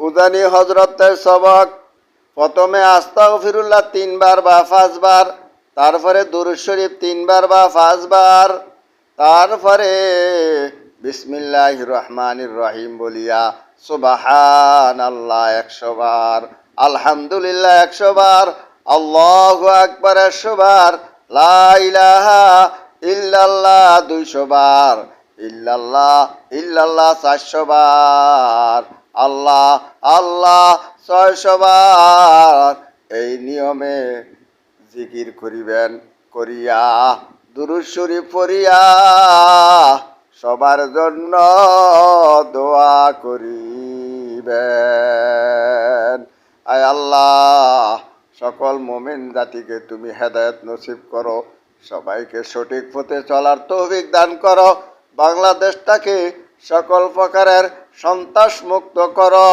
উজানি হজরতের সবক। প্রথমে আস্তাও ফিরুল্লাহ তিনবার বা পাঁচবার, তারপরে দুরুদ শরীফ তিনবার বা পাঁচবার, তারপরে বিসমিল্লাহ রহমানির রহিম বলিয়া সুবাহান আল্লাহ একশো বার আলহামদুলিল্লাহ একশো বার আল্লাহ আকবার একশো বার ইল্লাল্লাহ দুইশো বার ইল্লাল্লাহ ইল্লাল্লাহ চারশো বার আল্লাহ আল্লাহ ছয়শো বার এই নিয়মে জিকির করিবেন, করিয়া দুরুদ শরীফ পড়িয়া সবার জন্য দোয়া করিবেন। আয় আল্লাহ, সকল মোমিন জাতিকে তুমি হেদায়ত নসিব করো, সবাইকে সঠিক পথে চলার তৌফিক দান করো, বাংলাদেশটাকে সকল প্রকারের সন্ত্রাস মুক্ত করো।